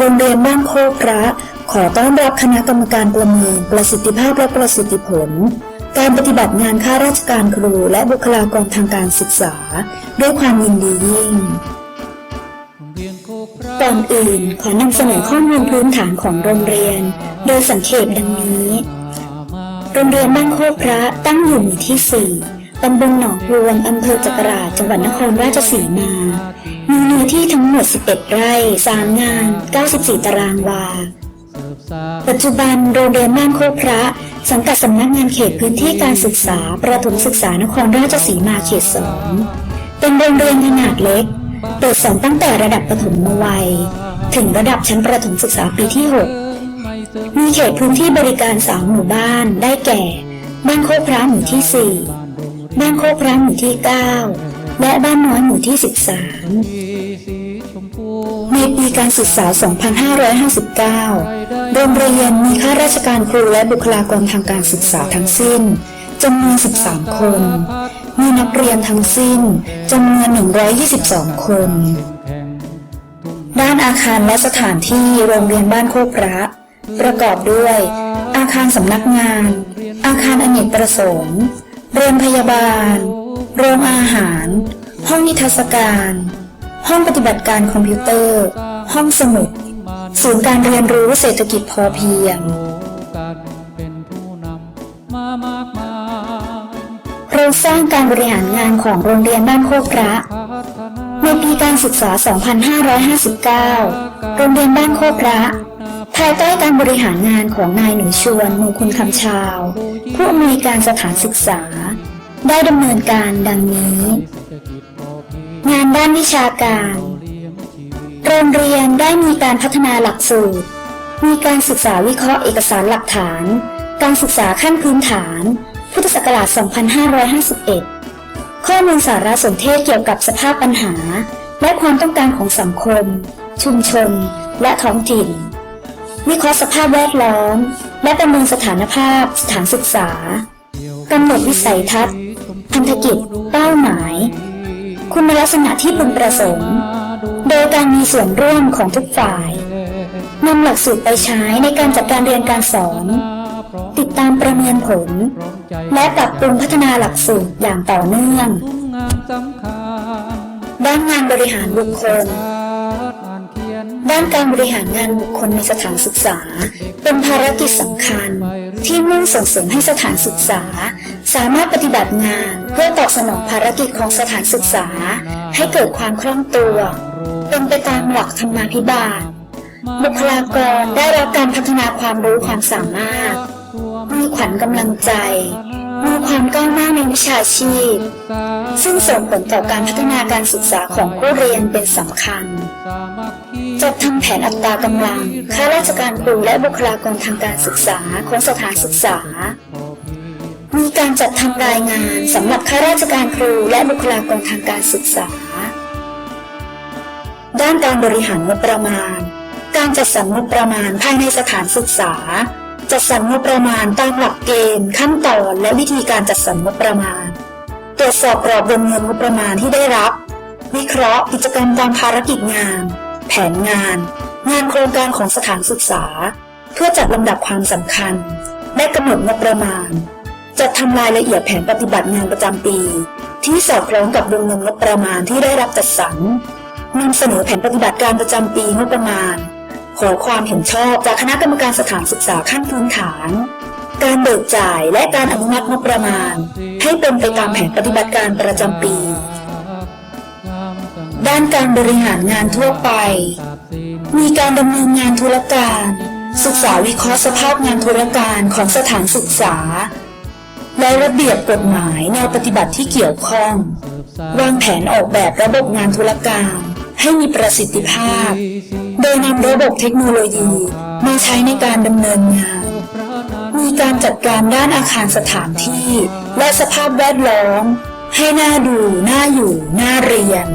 โรงเรียนบ้านโคกพระ ขอต้อนรับคณะกรรมการประเมินประสิทธิภาพและประสิทธิผล การปฏิบัติงานข้าราชการครูและบุคลากรทางการศึกษา ด้วยความยินดียิ่งก่อนอื่นขอนำเสนอข้อมูลพื้นฐานของโรงเรียน โดยสังเขปดังนี้ โรงเรียนบ้านโคกพระตั้งอยู่หมู่ที่ 4ตำบลหนองพลวงอำเภอจักราชจังหวัดนครราชสีมา มีเนื้อที่ทั้งหมด 11 ไร่ 3 งาน 94 ตารางวา ปัจจุบันโรงเรียนบ้านโคกพระ สังกัดสำนักงานเขตพื้นที่การศึกษา ประถมศึกษานครราชสีมาเขตสองเป็นโรงเรียนขนาดเล็ก เปิดสอนตั้งแต่ระดับประถมวัย ถึงระดับชั้นประถมศึกษาปีที่ 6 มีเขตพื้นที่บริการสามหมู่บ้านได้แก่ บ้านโคกพระหมู่ที่ 4 บ้านโคกพระหมู่ที่ 9 และบ้านน้อยหมู่ที่ 13 ในปีการศึกษา 2559 โรงเรียนมีข้าราชการครูและบุคลากรทางการศึกษาทั้งสิ้นจำนวน 13 คน มีนักเรียนทั้งสิ้นจำนวน 122 คน ด้านอาคารและสถานที่โรงเรียนบ้านโคกพระ ประกอบด้วย อาคารสำนักงาน อาคารอเนกประสงค์ เรือนพยาบาล โรงอาหาร ห้องนิทรรศการ ห้องปฏิบัติการคอมพิวเตอร์ ห้องสมุด ศูนย์การเรียนรู้เศรษฐกิจพอเพียงโครงสร้างการบริหารงานของโรงเรียนบ้านโคกพระในปีการศึกษา 2559 โรงเรียนบ้านโคกพระภายใต้การบริหารงานของนายหนูชวนมงคุณคำชาว ผู้อำนวยการสถานศึกษา ได้ดำเนินการดังนี้ งานด้านวิชาการ โรงเรียนได้มีการพัฒนาหลักสูตร มีการศึกษาวิเคราะห์เอกสารหลักฐาน การศึกษาขั้นพื้นฐาน พุทธศักราช 2551 ข้อมูลสารสนเทศเกี่ยวกับสภาพปัญหา และความต้องการของสังคม ชุมชน และท้องถิ่น วิเคราะห์สภาพแวดล้อม และประเมินสถานภาพสถานศึกษา กำหนดวิสัยทัศน์พันธกิจ เป้าหมาย คุณลักษณะที่พึงประสงค์ โดยการมีส่วนร่วมของทุกฝ่ายนำหลักสูตรไปใช้ในการจัดการเรียนการสอน ติดตามประเมินผล และปรับปรุงพัฒนาหลักสูตรอย่างต่อเนื่องด้านงานบริหารบุคคล ด้านการบริหารงานบุคคลในสถานศึกษา เป็นภารกิจสำคัญที่มุ่งส่งเสริมให้สถานศึกษา สามารถปฏิบัติงานเพื่อตอบสนองภารกิจของสถานศึกษา ให้เกิดความคล่องตัว เป็นไปตามหลักธรรมาภิบาล บุคลากรได้รับการพัฒนาความรู้ความสามารถ มีขวัญกำลังใจ มีความก้าวหน้าในวิชาชีพ ซึ่งส่งผลต่อการพัฒนาการศึกษาของผู้เรียนเป็นสำคัญจัดทำแผนอัตรากำลังข้าราชการครูและบุคลากรทางการศึกษาของสถานศึกษา มีการจัดทำรายงานสำหรับข้าราชการครูและบุคลากรทางการศึกษา ด้านการบริหารงบประมาณ การจัดสรรงบประมาณภายในสถานศึกษา จัดสรรงบประมาณตามหลักเกณฑ์ ขั้นตอนและวิธีการจัดสรรงบประมาณ ตรวจสอบกรอบวงเงินงบประมาณที่ได้รับ วิเคราะห์กิจกรรมตามภารกิจงาน แผนงาน งานโครงการของสถานศึกษา เพื่อจัดลำดับความสำคัญ และกำหนดงบประมาณ จัดทำรายละเอียดแผนปฏิบัติงานประจำปี ที่สอดคล้องกับวงเงินงบประมาณที่ได้รับจัดสรรนำเสนอแผนปฏิบัติการประจำปีงบประมาณ ขอความเห็นชอบจากคณะกรรมการสถานศึกษาขั้นพื้นฐาน การเบิกจ่ายและการอนุมัติงบประมาณ ให้เป็นไปตามแผนปฏิบัติการประจำปี ด้านการบริหารงานทั่วไป มีการดำเนินงานธุรการ ศึกษาวิเคราะห์สภาพงานธุรการของสถานศึกษา และระเบียบกฎหมายแนวปฏิบัติที่เกี่ยวข้อง วางแผนออกแบบระบบงานธุรการให้มีประสิทธิภาพ โดยนำระบบเทคโนโลยีมาใช้ในการดำเนินงาน มีการจัดการด้านอาคารสถานที่ และสภาพแวดล้อม ให้น่าดู น่าอยู่ น่าเรียน